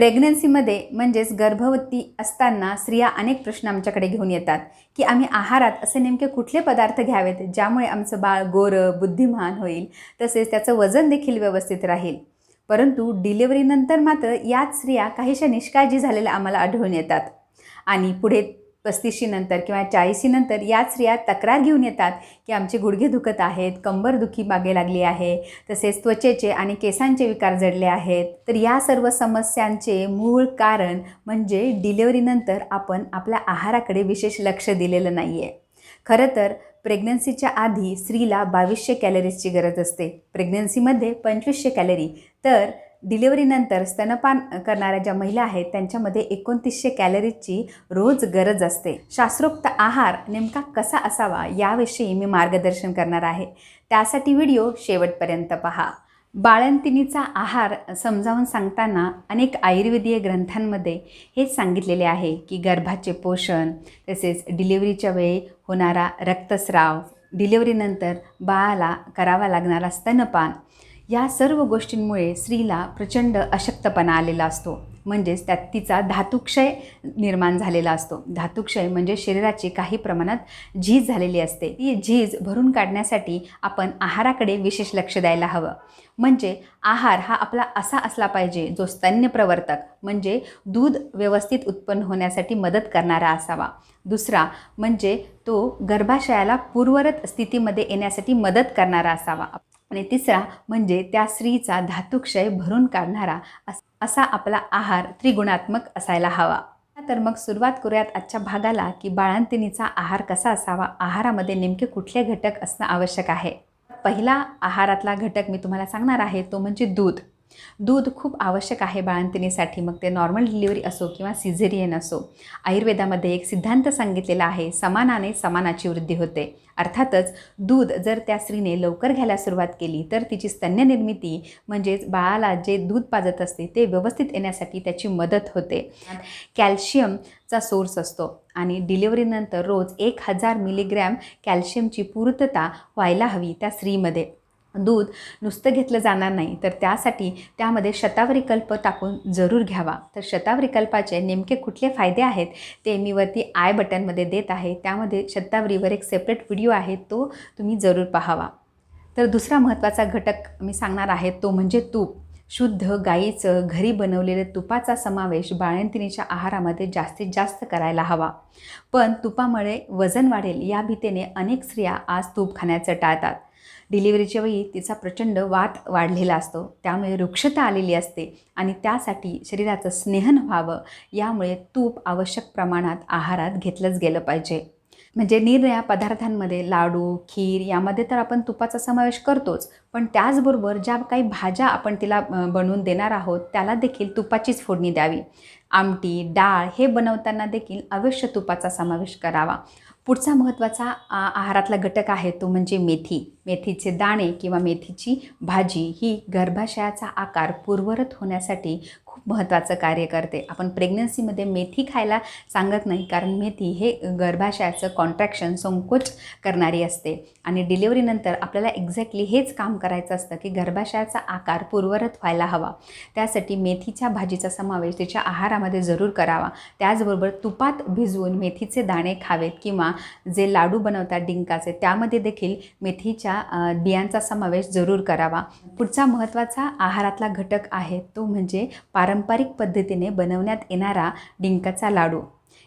प्रेग्नन्सीमध्ये म्हणजेच गर्भवती असताना स्त्रिया अनेक प्रश्न आमच्याकडे घेऊन येतात की आम्ही आहारात असे नेमके कुठले पदार्थ घ्यावेत ज्यामुळे आमचं बाळ गोरं बुद्धिमान होईल तसेच त्याचं वजन देखील व्यवस्थित राहील. परंतु डिलिव्हरीनंतर मात्र याच स्त्रिया काहीशा निष्काळजी झालेल्या आम्हाला आढळून येतात. आणि पुढे पस्तीशीनंतर किंवा चाळीशीनंतर याच स्त्रिया तक्रार घेऊन येतात की आमचे गुडघे दुखत आहेत कंबर दुखी मागे लागली आहे तसेच त्वचेचे आणि केसांचे विकार जडले आहेत. तर या सर्व समस्यांचे मूळ कारण म्हणजे डिलिव्हरीनंतर आपण आपल्या आहाराकडे विशेष लक्ष दिलेलं नाही आहे खरं तर प्रेग्नन्सीच्या आधी स्त्रीला बावीसशे कॅलरीजची गरज असते. प्रेग्नन्सीमध्ये पंचवीसशे कॅलरी. तर डिलिव्हरीनंतर स्तनपान करणाऱ्या ज्या महिला आहेत त्यांच्यामध्ये एकोणतीसशे कॅलरीजची रोज गरज असते. शास्त्रोक्त आहार नेमका कसा असावा याविषयी मी मार्गदर्शन करणार आहे. त्यासाठी व्हिडिओ शेवटपर्यंत पहा. बाळंतिणीचा आहार समजावून सांगताना अनेक आयुर्वेदीय ग्रंथांमध्ये हेच सांगितलेले आहे की गर्भाचे पोषण तसेच डिलिव्हरीच्या वेळी होणारा रक्तस्राव डिलिव्हरीनंतर बाळाला करावा लागणारा स्तनपान या सर्व गोष्टींमुळे स्त्रीला प्रचंड अशक्तपणा आलेला असतो. म्हणजेच त्यात तिचा धातुक्षय निर्माण झालेला असतो. धातुक्षय म्हणजे शरीराची काही प्रमाणात झीज झालेली असते. ती झीज भरून काढण्यासाठी आपण आहाराकडे विशेष लक्ष द्यायला हवं. म्हणजे आहार हा आपला असा असला पाहिजे जो स्तन्यप्रवर्तक म्हणजे दूध व्यवस्थित उत्पन्न होण्यासाठी मदत करणारा असावा. दुसरा म्हणजे तो गर्भाशयाला पूर्वरत स्थितीमध्ये येण्यासाठी मदत करणारा असावा. आणि तिसरा म्हणजे त्या स्त्रीचा धातुक्षय भरून काढणारा अस असा आपला आहार त्रिगुणात्मक असायला हवा. तर मग सुरुवात करूयात आजच्या भागाला की बाळंतिणीचा आहार कसा असावा? आहारामध्ये नेमके कुठले घटक असणं आवश्यक आहे? पहिला आहारातला घटक मी तुम्हाला सांगणार आहे तो म्हणजे दूध. दूध खूप आवश्यक आहे बाळंतिणीसाठी. मग ते नॉर्मल डिलिव्हरी असो किंवा सिझेरियन असो. आयुर्वेदामध्ये एक सिद्धांत सांगितलेला आहे समानाने समानाची वृद्धी होते. अर्थातच दूध जर त्या स्त्रीने लवकर घ्यायला सुरुवात केली तर तिची स्तन्य निर्मिती म्हणजेच बाळाला जे दूध पाजत असते ते व्यवस्थित येण्यासाठी त्याची मदत होते. कॅल्शियमचा सोर्स असतो आणि डिलिव्हरीनंतर रोज एक हजार मिलीग्रॅम कॅल्शियमची पूर्तता व्हायला हवी त्या स्त्रीमध्ये. दूध नुसतं घेतलं जाणार नाही. तर त्यासाठी त्यामध्ये शतावरी कल्प टाकून जरूर घ्यावा. तर शतावरी कल्पाचे नेमके कुठले फायदे आहेत ते मी वरती आय बटनमध्ये देत आहे. त्यामध्ये शतावरीवर एक सेपरेट व्हिडिओ आहे तो तुम्ही जरूर पाहावा. तर दुसरा महत्त्वाचा घटक मी सांगणार आहे तो म्हणजे तूप. शुद्ध गाईचं घरी बनवलेलं तुपाचा समावेश बाळंतिणीच्या आहारामध्ये जास्तीत जास्त करायला हवा. पण तुपामुळे वजन वाढेल या भीतीने अनेक स्त्रिया आज तूप खाण्याचं टाळतात. डिलिव्हरीच्या वेळी तिचा प्रचंड वात वाढलेला असतो. त्यामुळे वृक्षता आलेली असते आणि त्यासाठी शरीराचं स्नेहन व्हावं यामुळे तूप आवश्यक प्रमाणात आहारात घेतलंच गेलं पाहिजे. म्हणजे निरनिळ्या पदार्थांमध्ये लाडू खीर यामध्ये तर आपण तुपाचा समावेश करतोच. पण त्याचबरोबर ज्या काही भाज्या आपण तिला बनवून देणार आहोत त्याला देखील तुपाचीच फोडणी द्यावी. आमटी डाळ हे बनवताना देखील अवश्य तुपाचा समावेश करावा. पुढचा महत्त्वाचा आहारातला घटक आहे तो म्हणजे मेथी. मेथीचे दाणे किंवा मेथीची भाजी ही गर्भाशयाचा आकार पूर्वरत होण्यासाठी खूप महत्त्वाचं कार्य करते. आपण प्रेग्नन्सीमध्ये मेथी खायला सांगत नाही कारण मेथी हे गर्भाशयाचं कॉन्ट्रॅक्शन संकोच करणारी असते. आणि डिलिव्हरीनंतर आपल्याला एक्झॅक्टली हेच काम करायचं असतं की गर्भाशयाचा आकार पूर्वरत व्हायला हवा. त्यासाठी मेथीच्या भाजीचा समावेश तिच्या आहारामध्ये जरूर करावा. त्याचबरोबर तुपात भिजवून मेथीचे दाणे खावेत किंवा जे लाडू बनवतात डिंकाचे त्यामध्ये देखील मेथीच्या बियांचा समावेश जरूर करावा. पुढचा महत्त्वाचा आहारातला घटक आहे तो म्हणजे पारंपरिक पद्धतीने बनवण्यात येणारा डिंकाचा लाडू.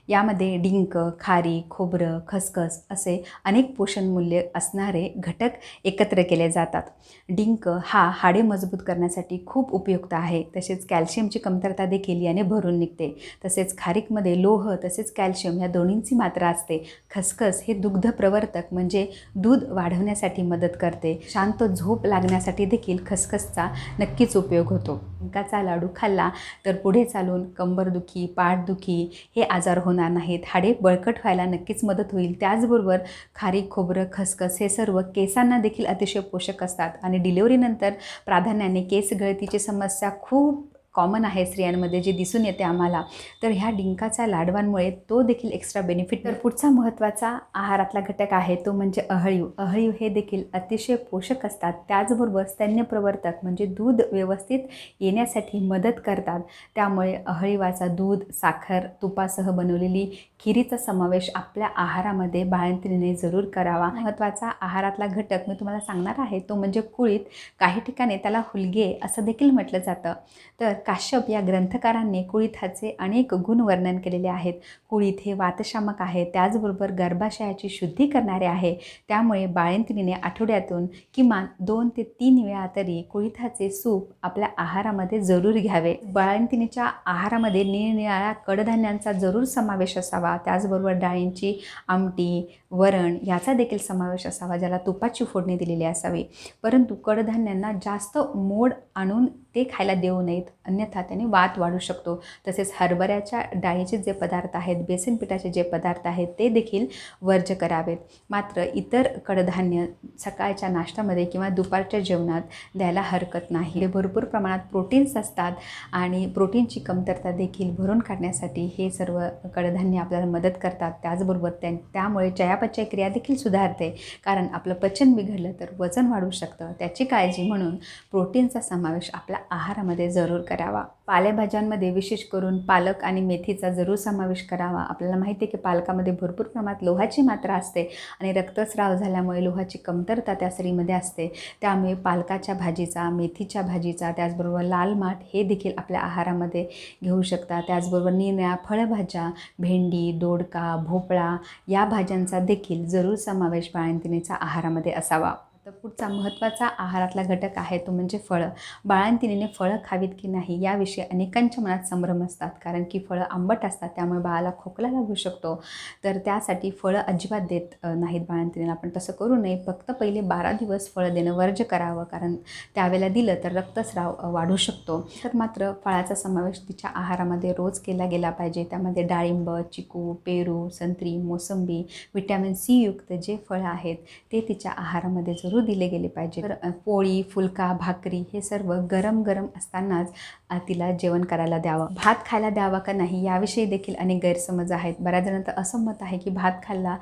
यामध्ये डिंक खारी खोबरं खसखस असे अनेक पोषणमूल्य असणारे घटक एकत्र केले जातात. डिंक हा हाडे मजबूत करण्यासाठी खूप उपयुक्त आहे. तसेच कॅल्शियमची कमतरता देखील याने भरून निघते. तसेच खारीकमध्ये लोह तसेच कॅल्शियम या दोन्हींची मात्रा असते. खसखस हे दुग्ध प्रवर्तक म्हणजे दूध वाढवण्यासाठी मदत करते. शांत झोप लागण्यासाठी देखील खसखसचा नक्कीच उपयोग होतो. डिंकाचा लाडू खाल्ला तर पुढे चालून कंबरदुखी पाठदुखी हे आजार होणार नाहीत. हाडे बळकट व्हायला नक्कीच मदत होईल. त्याचबरोबर खारीक खोबरं खसखस हे सर्व केसांना देखील अतिशय पोषक असतात. आणि डिलिव्हरीनंतर प्राधान्याने केस गळतीची समस्या खूप कॉमन आहे स्त्रियांमध्ये जे दिसून येते आम्हाला तर ह्या डिंकाच्या लाडवांमुळे तो देखील एक्स्ट्रा बेनिफिट तर पुढचा महत्त्वाचा आहारातला घटक आहे तो म्हणजे अहळीव. अहळीव हे देखील अतिशय पोषक असतात. त्याचबरोबर स्तन्यप्रवर्तक म्हणजे दूध व्यवस्थित येण्यासाठी मदत करतात. त्यामुळे अहळीवाचा दूध साखर तुपासह बनवलेली खिरीचा समावेश आपल्या आहारामध्ये बाळंतिणीने जरूर करावा. महत्त्वाचा आहारातला घटक मी तुम्हाला सांगणार आहे तो म्हणजे कुळीत काही ठिकाणी त्याला हुलगे असं देखील म्हटलं जातं. तर काश्यप या ग्रंथकारांनी कुळिथाचे अनेक गुण वर्णन केलेले आहेत. कुळीथ हे वातशामक आहे. त्याचबरोबर गर्भाशयाची शुद्धी करणारे आहे. त्यामुळे बाळंतिणीने आठवड्यातून किमान दोन ते तीन वेळा तरी कुळिथाचे सूप आपल्या आहारामध्ये जरूर घ्यावे. बाळंतिणीच्या आहारामध्ये निरनिराळ्या कडधान्यांचा जरूर समावेश असावा. त्याचबरोबर डाळींची आमटी वरण याचा देखील समावेश असावा ज्याला तुपाची फोडणी दिलेली असावी. परंतु कडधान्यांना जास्त मोड आणून ते खायला देऊ नयेत. अन्यथा त्याने वात वाढू शकतो. तसेच हरभऱ्याच्या डाळीचे जे पदार्थ आहेत बेसन पिठाचे जे पदार्थ आहेत ते देखील वर्ज करावेत. मात्र इतर कडधान्य सकाळच्या नाश्त्यामध्ये किंवा दुपारच्या जेवणात द्यायला हरकत नाही. हे भरपूर प्रमाणात प्रोटीन्स असतात आणि प्रोटीनची कमतरता देखील भरून काढण्यासाठी हे सर्व कडधान्य आपल्याला मदत करतात. त्याचबरोबर त्या त्यामुळे चयापचय क्रिया देखील सुधारते. कारण आपलं पचन बिघडलं तर वजन वाढू शकतं. त्याची काळजी म्हणून प्रोटीनचा समावेश आपला आहारामध्ये जरूर करावा. पालेभाज्यांमध्ये विशेष करून पालक आणि मेथीचा जरूर समावेश करावा. आपल्याला माहिती आहे की पालकामध्ये भरपूर प्रमाणात लोहाची मात्रा असते आणि रक्तस्राव झाल्यामुळे लोहाची कमतरता त्या स्त्रीमध्ये असते. त्यामुळे पालकाच्या भाजीचा मेथीच्या भाजीचा त्याचबरोबर लाल माठ हे देखील आपल्या आहारामध्ये घेऊ शकता. त्याचबरोबर निरनिळ्या फळभाज्या भेंडी दोडका भोपळा या भाज्यांचा देखील जरूर समावेश बाळंतिणीचा आहारामध्ये असावा. तर पुढचा महत्त्वाचा आहारातला घटक आहे तो म्हणजे फळं. बाळांतिनीने फळं खावीत की नाही याविषयी अनेकांच्या मनात संभ्रम असतात. कारण की फळं आंबट असतात त्यामुळे बाळाला खोकला लागू शकतो. तर त्यासाठी फळं अजिबात देत नाहीत बाळांतिनीला पण तसं करू नये. फक्त पहिले बारा दिवस फळं देणं वर्ज करावं. कारण त्यावेळेला दिलं तर रक्तस्राव वाढू शकतो. तर मात्र फळाचा समावेश तिच्या आहारामध्ये रोज केला गेला पाहिजे. त्यामध्ये डाळिंब चिकू पेरू संत्री मोसंबी विटॅमिन सी युक्त जे फळं आहेत ते तिच्या आहारामध्ये जरूर दिले गेले पाहिजे तर पोळी फुलका भाकरी हे सर्व गरम गरम असतानाच तिला जेवण करायला द्यावं. भात खायला द्यावा का नाही याविषयी देखील अनेक गैरसमज आहेत. बऱ्याच जणांचं असं मत आहे की भात खाल्ला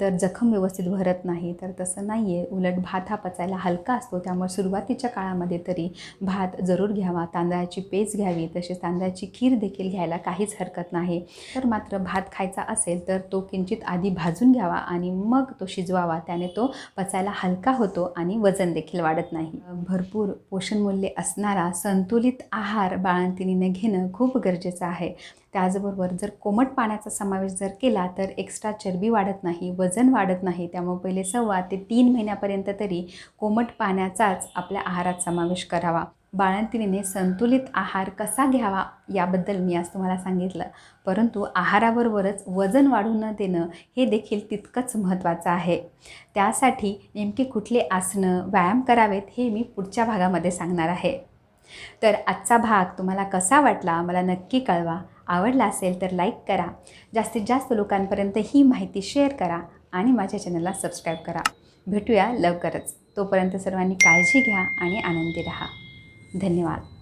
तर जखम व्यवस्थित भरत नाही. तर तसं नाही आहे उलट भात हा पचायला हलका असतो. त्यामुळे सुरुवातीच्या काळामध्ये तरी भात जरूर घ्यावा. तांदळाची पेज घ्यावी. तसेच तांदळाची खीर देखील घ्यायला काहीच हरकत नाही. तर मात्र भात खायचा असेल तर तो किंचित आधी भाजून घ्यावा आणि मग तो शिजवावा. त्याने तो पचायला हलका होतो. होतो आणि वजन देखील वाढत नाही. भरपूर पोषणमूल्य असणारा संतुलित आहार बाळंतिणीने घेणं खूप गरजेचं आहे. त्याचबरोबर जर कोमट पाण्याचा समावेश जर केला तर एक्स्ट्रा चरबी वाढत नाही वजन वाढत नाही. त्यामुळे पहिले सव्वा ते तीन महिन्यापर्यंत तरी कोमट पाण्याचाच आपल्या आहारात समावेश करावा. बाळंतिणीने संतुलित आहार कसा घ्यावा याबद्दल मी आज तुम्हाला सांगितलं. परंतु आहाराबरोबरच वजन वाढू न देणं हे देखील तितकंच महत्त्वाचं आहे. त्यासाठी नेमके कुठले आसनं व्यायाम करावेत हे मी पुढच्या भागामध्ये सांगणार आहे. तर आजचा भाग तुम्हाला कसा वाटला मला नक्की कळवा. आवडला असेल तर लाईक करा. जास्तीत जास्त लोकांपर्यंत ही माहिती शेअर करा आणि माझ्या चॅनलला सबस्क्राईब करा. भेटूया लवकरच. तोपर्यंत सर्वांनी काळजी घ्या आणि आनंदी राहा. धन्यवाद.